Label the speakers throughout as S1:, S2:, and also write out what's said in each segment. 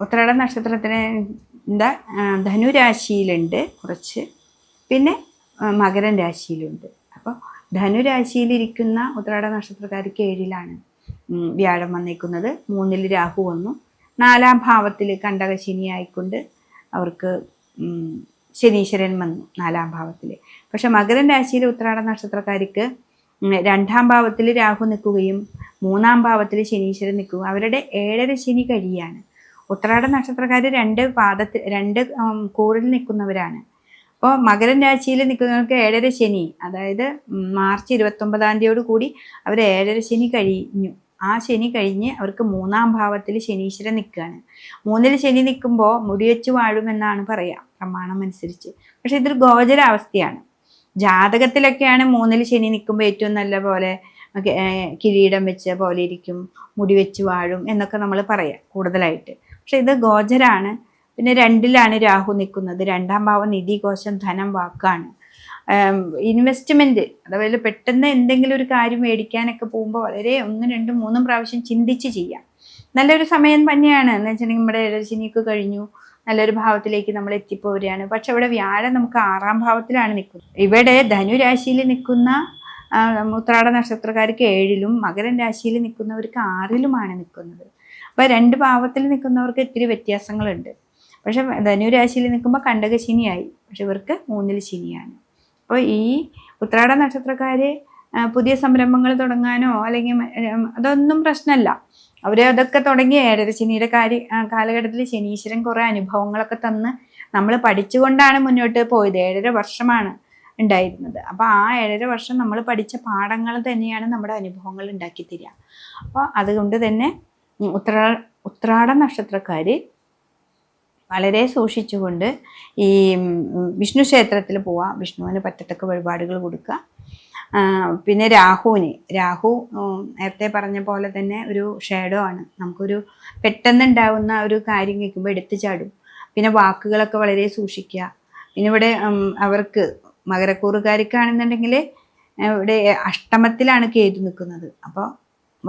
S1: ഉത്രാട നക്ഷത്രത്തിന് എന്താ ധനുരാശിയിലുണ്ട് കുറച്ച്. പിന്നെ മകരം രാശിയിലുണ്ട്. അപ്പോൾ ധനുരാശിയിലിരിക്കുന്ന ഉത്രാട നക്ഷത്രക്കാർക്ക് ഏഴിലാണ് വ്യാഴം വന്നേക്കുന്നത്. മൂന്നിൽ രാഹു വന്നു. നാലാം ഭാവത്തിൽ കണ്ടകശനി ആയിക്കൊണ്ട് അവർക്ക് ശനീശ്വരൻ വന്നു നാലാം ഭാവത്തിൽ. പക്ഷെ മകരം രാശിയിൽ ഉത്രാട നക്ഷത്രക്കാർക്ക് രണ്ടാം ഭാവത്തിൽ രാഹു നിൽക്കുകയും മൂന്നാം ഭാവത്തിൽ ശനീശ്വരൻ നിൽക്കുകയും അവരുടെ ഏഴര ശനി കഴിയാണ്. ഉത്രാട നക്ഷത്രക്കാർ രണ്ട് പാദത്തിൽ രണ്ട് കൂറിൽ നിൽക്കുന്നവരാണ്. അപ്പോൾ മകരം രാശിയിൽ നിൽക്കുന്നവർക്ക് ഏഴര ശനി അതായത് മാർച്ച് ഇരുപത്തൊമ്പതാം തീയതിയോട് കൂടി അവർ ഏഴര ശനി കഴിഞ്ഞു. ആ ശനി കഴിഞ്ഞ് അവർക്ക് മൂന്നാം ഭാവത്തിൽ ശനീശ്വരൻ നിൽക്കുകയാണ്. മൂന്നിൽ ശനി നിൽക്കുമ്പോൾ മുടിവെച്ച് വാഴുമെന്നാണ് പറയുക പ്രമാണം അനുസരിച്ച്. പക്ഷെ ഇതൊരു ഗോചരാവസ്ഥയാണ്. ജാതകത്തിലൊക്കെയാണ് മൂന്നിൽ ശനി നിൽക്കുമ്പോൾ ഏറ്റവും നല്ല പോലെ കിരീടം വെച്ച പോലെ ഇരിക്കും മുടി വെച്ച് വാഴും എന്നൊക്കെ നമ്മൾ പറയാം കൂടുതലായിട്ട്. പക്ഷെ ഇത് ഗോചരാണ്. പിന്നെ രണ്ടിലാണ് രാഹു നിൽക്കുന്നത്. രണ്ടാം ഭാവം നിധി കോശം ധനം വാക്കാണ്. ഇൻവെസ്റ്റ്മെന്റ് അതായത് പെട്ടെന്ന് എന്തെങ്കിലും ഒരു കാര്യം മേടിക്കാനൊക്കെ പോകുമ്പോൾ വളരെ ഒന്നും രണ്ടും മൂന്നും പ്രാവശ്യം ചിന്തിച്ച് ചെയ്യാം. നല്ലൊരു സമയം തന്നെയാണ്. എന്ന് വെച്ചിട്ടുണ്ടെങ്കിൽ നമ്മുടെ ഇടശനിയൊക്കെ കഴിഞ്ഞു. നല്ലൊരു ഭാവത്തിലേക്ക് നമ്മൾ എത്തിപ്പോരുകയാണ്. പക്ഷെ ഇവിടെ വ്യാഴം നമുക്ക് ആറാം ഭാവത്തിലാണ് നിൽക്കുന്നത്. ഇവിടെ ധനുരാശിയിൽ നിൽക്കുന്ന ഉത്രാട നക്ഷത്രക്കാർക്ക് ഏഴിലും മകരം രാശിയിൽ നിൽക്കുന്നവർക്ക് ആറിലുമാണ് നിൽക്കുന്നത്. അപ്പോൾ രണ്ട് ഭാവത്തിൽ നിൽക്കുന്നവർക്ക് ഇത്തിരി വ്യത്യാസങ്ങളുണ്ട്. പക്ഷെ ധനുരാശിയിൽ നിൽക്കുമ്പോൾ കണ്ടക ശനിയായി. പക്ഷെ ഇവർക്ക് മൂന്നിൽ ശനിയാണ്. അപ്പോൾ ഈ ഉത്രാട നക്ഷത്രക്കാര് പുതിയ സംരംഭങ്ങൾ തുടങ്ങാനോ അല്ലെങ്കിൽ അതൊന്നും പ്രശ്നമല്ല. അവർ അതൊക്കെ തുടങ്ങി ഏഴര ശനിയുടെ കാര്യ കാലഘട്ടത്തിൽ ശനീശ്വരൻ കുറേ അനുഭവങ്ങളൊക്കെ തന്ന് നമ്മൾ പഠിച്ചുകൊണ്ടാണ് മുന്നോട്ട് പോയത്. ഏഴര വർഷമാണ് ഉണ്ടായിരുന്നത്. അപ്പോൾ ആ ഏഴര വർഷം നമ്മൾ പഠിച്ച പാഠങ്ങൾ തന്നെയാണ് നമ്മുടെ അനുഭവങ്ങൾ ഉണ്ടാക്കി തരിക. അപ്പോൾ അതുകൊണ്ട് തന്നെ ഉത്രാ ഉത്രാട നക്ഷത്രക്കാർ വളരെ സൂക്ഷിച്ചുകൊണ്ട് ഈ വിഷ്ണു ക്ഷേത്രത്തിൽ പോവുക വിഷ്ണുവിന് പറ്റത്തക്ക വഴിപാടുകൾ കൊടുക്കുക പിന്നെ രാഹുവിന്. രാഹു നേരത്തെ പറഞ്ഞ പോലെ തന്നെ ഒരു ഷേഡോ ആണ്. നമുക്കൊരു പെട്ടെന്നുണ്ടാവുന്ന ഒരു കാര്യം കേൾക്കുമ്പോൾ എടുത്തു ചാടും. പിന്നെ വാക്കുകളൊക്കെ വളരെ സൂക്ഷിക്കുക പിന്നെ ഇവിടെ അവർക്ക് മകരക്കൂറുകാർക്കാണെന്നുണ്ടെങ്കിൽ ഇവിടെ അഷ്ടമത്തിലാണ് കേതു നിൽക്കുന്നത്. അപ്പോൾ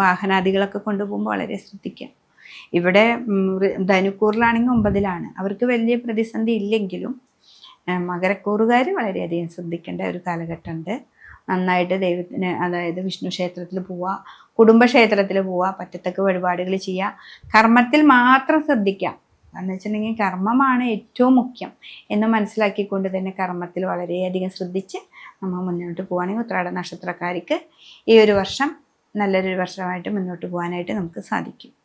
S1: വാഹനാദികളൊക്കെ കൊണ്ടുപോകുമ്പോൾ വളരെ ശ്രദ്ധിക്കുക ഇവിടെ ധനുക്കൂറിലാണെങ്കിൽ ഒമ്പതിലാണ്. അവർക്ക് വലിയ പ്രതിസന്ധി ഇല്ലെങ്കിലും മകരക്കൂറുകാർ വളരെയധികം ശ്രദ്ധിക്കേണ്ട ഒരു കാലഘട്ടമുണ്ട്. നന്നായിട്ട് ദൈവത്തിന് അതായത് വിഷ്ണു ക്ഷേത്രത്തിൽ പോവുക കുടുംബക്ഷേത്രത്തിൽ പോവുക പറ്റത്തക്ക വഴിപാടുകൾ ചെയ്യുക കർമ്മത്തിൽ മാത്രം ശ്രദ്ധിക്കാം. എന്ന് വെച്ചിട്ടുണ്ടെങ്കിൽ കർമ്മമാണ് ഏറ്റവും മുഖ്യം എന്ന് മനസ്സിലാക്കിക്കൊണ്ട് തന്നെ കർമ്മത്തിൽ വളരെയധികം ശ്രദ്ധിച്ച് നമ്മൾ മുന്നോട്ട് പോവുകയാണെങ്കിൽ ഉത്രാട നക്ഷത്രക്കാർക്ക് ഈ ഒരു വർഷം നല്ലൊരു വർഷമായിട്ട് മുന്നോട്ട് പോകാനായിട്ട് നമുക്ക് സാധിക്കും.